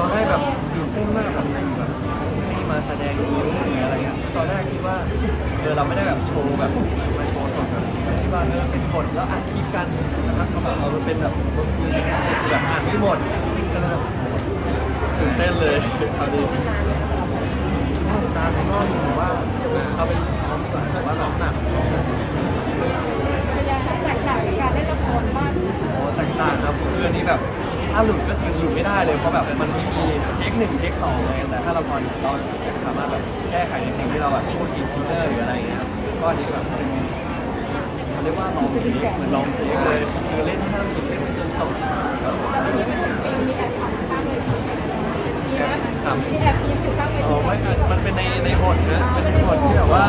ตอนแรกแบบตื่นเต้นมากแบบแบบมาแสดงนิ้วหรืออะไรเงี้ยตอนแรกคิดว่าเออเราไม่ได้แบบโชว์แบบมาโชว์สดแบบคิดว่าเออเป็นบทแล้วอัดคลิปกันนะครับเขาแบบเอาเป็นแบบคือแบบอ่านไม่หมดก็เลยแบบตื่นเต้นเลยคราวนี้ตามก็ถือว่าเขาเป็นน้องก่อนแต่ว่าน้องหนักน้องหนักเป็นยังไงแตกต่างจากการเล่นละครมากโอ้แตกต่างครับคืออันนี้แบบถ้าหลุดก็ เลยเพราะแบบมันมีเทคหนึ่งเทคสองเลยแต่ถ้าเราพอเราสามารถแบบแก้ไขในสิ่งที่เราแบบพูดกินทิเตอร์หรืออะไรเงี้ยก็อันนี้แบบเป็นเขาเรียกว่าลองเทคเหมือนลองเทคเลยคือเล่นห้ามผิดเล่นจนตกแล้วแล้ววันนี้มันมีมีแอบถามข้างเลยมีไหมถามมีแอบยิ้มอยู่ข้างเวทีไม่มันเป็นในในบทนะเป็นในบทที่แบบว่า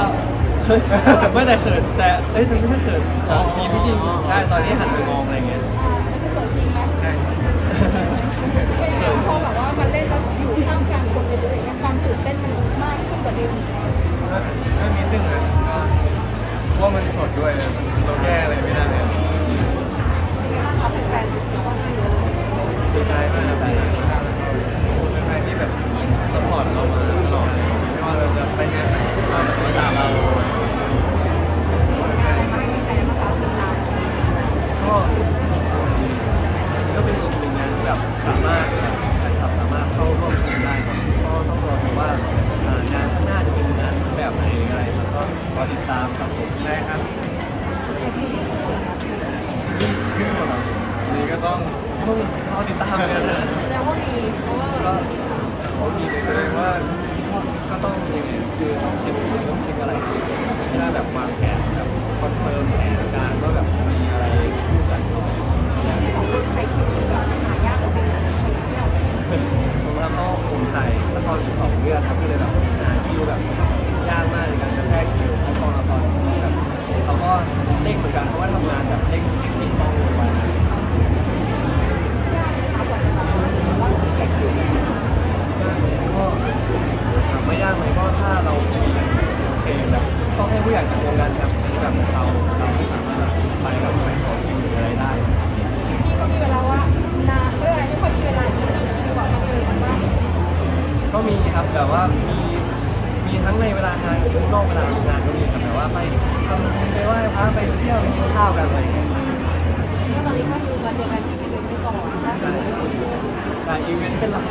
ไม่แต่เขินแต่เอ้ยมันไม่ใช่เขินอ๋อมีพี่จริงใช่ตอนนี้หันไปมากขึ้นกว่ามีตึ้งนะก็เพราะว่ามันสดด้วยมันเราแก้อะไรไม่ได้เลยเอาเป็นแฟนๆถือว่ายมากใจเป็นใครที่แบบสปอร์ตเรามาตลอดไม่ว่าเราจะไปงานไหนก็แบบมาตามเรางานอะไรบ้างมีใครมาฝากติดตามก็ก็เป็นอีกหนึ่งงานที่แบบสามารถ แบบไหนอะไรแล้วก็รอติดตามกับผมได้ครับอซีรีส์เสือซีรีส์ขึ้นหมดแล้วนี่ก็ต้องต้องรอติดตามกันนะแสดงว่ามีเพราะว่าก็โอเคเลยแสดงว่าก็ต้องมีคือต้องเช็คต้องเช็คอะไรที่น่าแบบวาากันอะไรอย่างเงี้ยก็ตอนนี้ก็คือมาเจอกันที่อีเวนต์ไปก่อนถ้าสมมติว่ามีคิวแต่อีเวนต์เป็นหลัก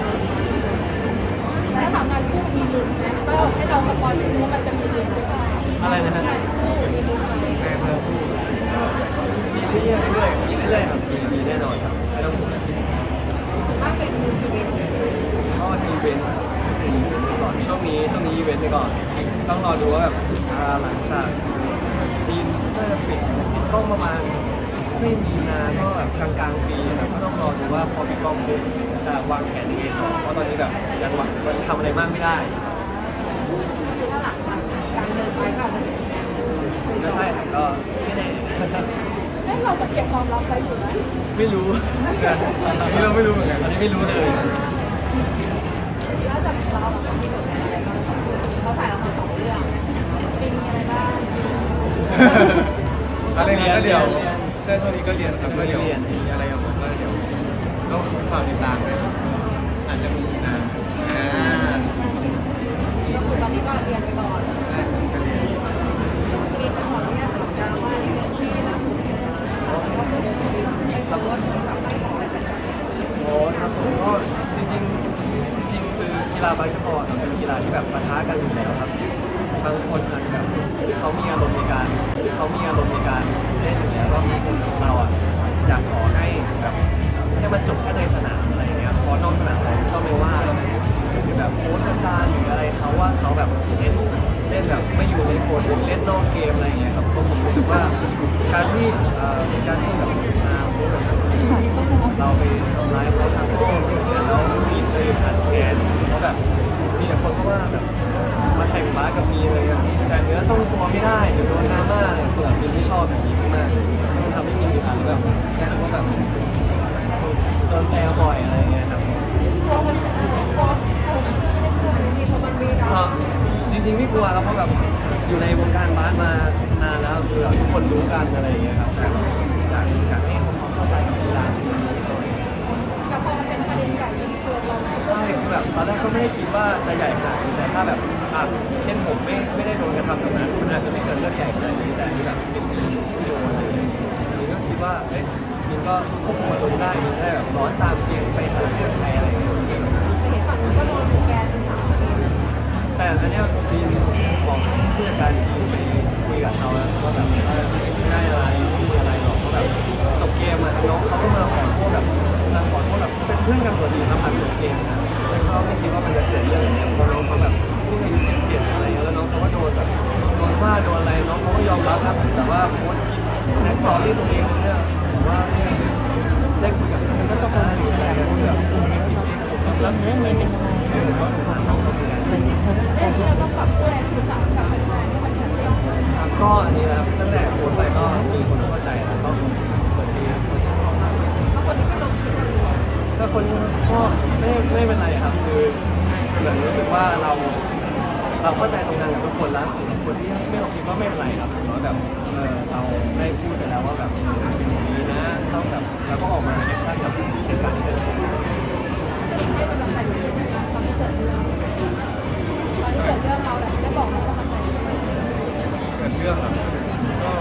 แล้วถามงานคู่มีลุ้นไหมก็ให้เราสปอยล์นิดนึงว่ามันจะมีลุ้นหรือเปล่าอะไรนะฮะงานคู่มีลุ้นไหมแม่เพิ่มีเรื่อยๆเรื่อยมีเรื่อยๆครับมีมีแน่นอนครับไม่ต้องห่วงส่วนมากเป็นอีเวนต์ก็อีเวนต์อีเวนต์ไปก่อนช่วงนี้ช่วงนี้อีเวนต์ไปก่อนต้องรอดูว่าแบบหลังจากปีน่าจะปิดปิด กล้องประมาณไม่มีนาก็แบบกลางกลางๆปีครับก็ต้องรอดูว่าพอปิดกล้องปุ๊บจะวางแผนยังไงต่อเพราะตอนนี้แบบยังวางมันทำอะไรมากไม่ได้คือถ้าหลังจากการเดินไปก็อาจจะเป็นแนวก็ใช่ครับก็ไม่แน่ เอ้เราจะเก็บความลับไว้อยู่นะไม่รู้อันนี้เราไม่รู้เหมือนกันอันนี้ไม่รู้เลยแล้วจากเราอะเรามีผลงานอะไรบ้างเราถ่ายละครสองเรื่องปีมีอะไรบ้าง อะไรนก็เดี๋ยวใช่ช่วงนี้ก็เรียนครับก็เดี๋ยวมีอะไรออกมก็เดี๋ยวต้องฝากติดตามด้วยครับอาจจะมีนะอ่า ก็คือตอนนี้ก็เรียนไปก่อน ได้ครับก็เรียน มีขออนุญาตถามดาวว่าเรื่องที่ล่าสุดเนี่ยว่าเรื่องชีวิตไอ้คำว่าทำให้ขออะไรกัน โอ้ครับผมก็จริงๆจริงๆคือกีฬาบาสเกตบอลครับเป็นกีฬาที่แบบปะทะกันอยู่แล้วครับบางคนอาจจะแบบเขามีอารมณ์ ในการเขามีอารมณ์ในการเล่นอยู่แล้วก็มีคนของเราอะอยากขอให้แบบให้มันจบแค่ในสนามอะไรเงี้ยพอนอกสนามเราก็ไม่ว่าคือแบบโค้ชอาจารย์หรืออะไรเขาว่าเขาแบบเล่นเล่นแบบไม่อยู่ในโค้ดเล่นนอกเกมอะไรเงี้ยครับเพราะผมรู้สึกว่าการที่เอ่อการที่แบบอ่าโค้ชแบบเราไปทำร้ายเขาทำโทษอย่างเงี้ยแล้วือแบบทุกคนรู้กันอะไรอย่างเงี้ยครับอยากอยากให้คนเข้าใจกับกีฬาชนิดนี้หน่อยแต่พอมันเป็นประเด็นใหญ่ยิ่งเกินเราก็ใช่คือแบบตอนแรกก็ไม่ได้คิดว่าจะใหญ่ขนาดนี้แต่ถ้าแบบอะเช่นผมไม่ไม่ได้โดนกระทำแบบนั้นมันอาจจะไม่เกิดเรื่องใหญ่ขนาดนี้แต่ที่แบบเป็นที่ที่โดนอะไรอย่างเงี้ยนี่ก็คิดว่าเอ๊ะมินก็ควบคุมอารมณ์ได้มินได้แบบร้อนตามเกมไปหาเรื่องใครอะไรอย่างเงี้ย ว่าโพสต์คลิปในสตอรี่ตัวเองเนี่ยว่าได้คุยกับมันก็ต้องการดูแต่คุยกับคุณไม่ผิดเรื่องไม่เป็นไรเองสารน้องเขาเหมือนกันและที่เราต้องปรับตัวและสื่อสารกับแฟนๆที่มันชัดเจนครับก็อันนี้นะครับตั้งแต่โพสไปก็มีคนเข้าใจแล้วก็เปิดดีคนชอบก็คนที่ไม่ลงคลิปมันรู้ก็คนก็ไม่ไม่เป็นไรครับคือเหมือนรู้สึกว่าเรา เราเข้าใจตรงนั้นกับทุกคนแล้วส่วนคนที่ไม่ลงคลิปก็ไม่เป็นไรครับถือว่าแบบเออเราได้พูดไปแล้วว่าแบบเออเป็นอย่างนี้นะต้องแบบเราก็ออกมาแอคชั่นกับเหตุการณ์ที่เกิดขึ้นเองได้กำลังใจพี่นะคะตอนที่เกิดเรื่องตอนที่เกิดเรื่องเราแบบได้บอกเรากำลังใจเกิดเรื่องเหรอก็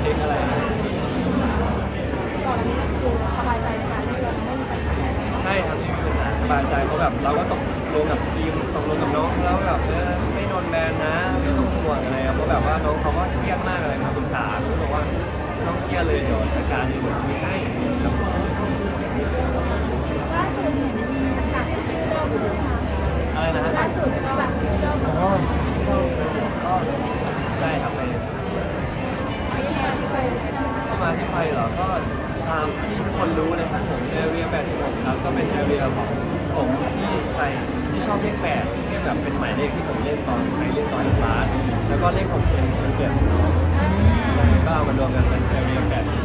เทคอะไร ก่อนอันนี้ก็คือสบายใจในการที่เราไม่มีปัญหาอะไรใช่ครับที่มีปัญหาสบายใจเพราะแบบเราก็ตกลงกับทีมตกลงกับน้องแล้วแบบเออไม่โดนแบนนะไม่ต้องห่วงอะไรครับเพราะแบบว่าน้องเขาก็เครียดมากเลยมาปรึกษาเขาบอกว่าไม่ต้องเครียดเลยเดี๋ยวจัดการเองไม่ให้ วมกันเป็นเอเรียแปดสิบ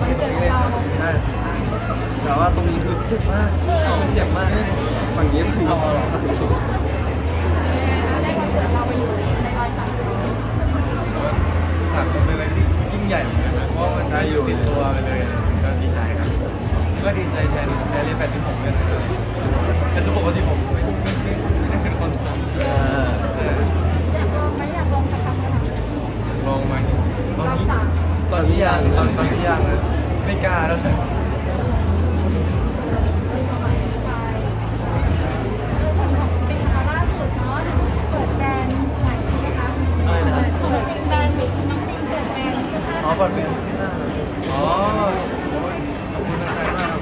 มันเกิดเราใช่แต่ว่าตรงนี้คือเจ็บมากมันเจ็บมากฝั่งนี้คือเอาออกแรกวันเกิดเราไปอยู่ในรอยสักสักเป็นอะไรที่ยิ่งใหญ่เหมือนกันนะเพราะมันได้อยู่ติดตัวไปเลยก็ดีใจครับก็ดีใจแทนแทนเรียน86ด้วยนะแต่ทุกปกติผมไม่ไม่ไม่ไม่ได้เป็นคนสัก ตอนนี้ยังตอนตอนนี้ยังนะไม่กล้าแล้วนะเป็นคาล่าสุดนาะเปิดแบรนด์ใหม่ใช่ไหมคะอะไรนะเปิดแบรนด์น้องติ๊กเปิดแบรนด์เสื้อผ้าอ๋อป็นที่หน้าอ๋อขอบคุณทางใครมากครับ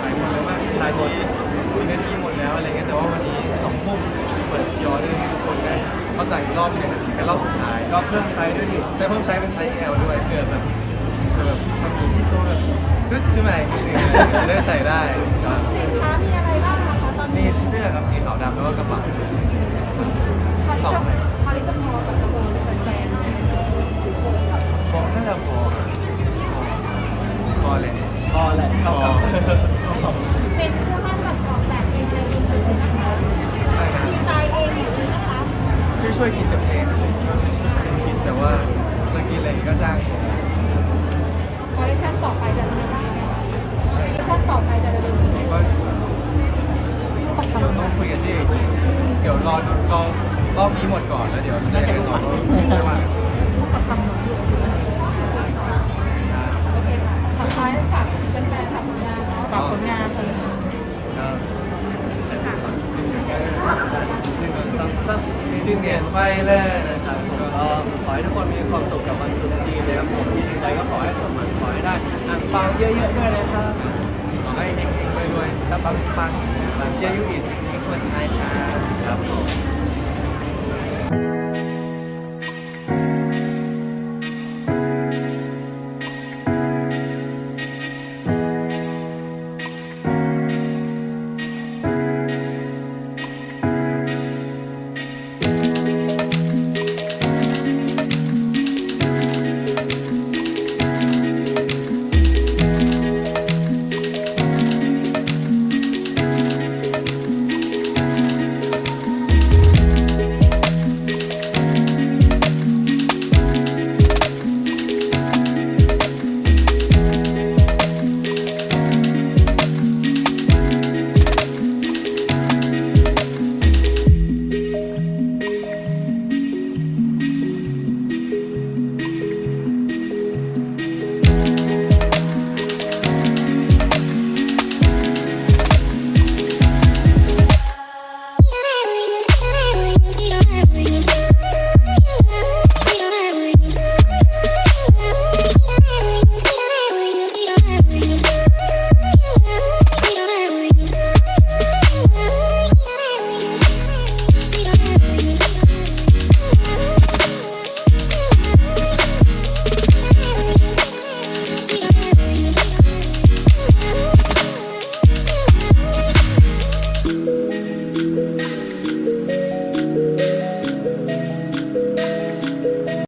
ขายหมดแล้วมากสิบนาทีสิบนาทีหมดแล้วอะไรเงี้ยแต่ว่าวันนี้สองทุ่มเปิดยอดให้ทุกคนได้เขาสั่งอีกรอบหนึงเป็นรอบสุดท้ายก็เพิ่มไซส ต้องสิ้นเดือนไฟแรกนะครับผมก็ขอให้ทุกคนมีความสุขกับวันตรุษจีนนะครับผมที่สิ่งใดก็ขอให้สมหวังขอให้ได้อ่างปังเยอะๆด้วยนะครับขอให้เฮงๆรวยๆถ้าปังปังปังเจยุอีสมีคนใช้ครับครับผม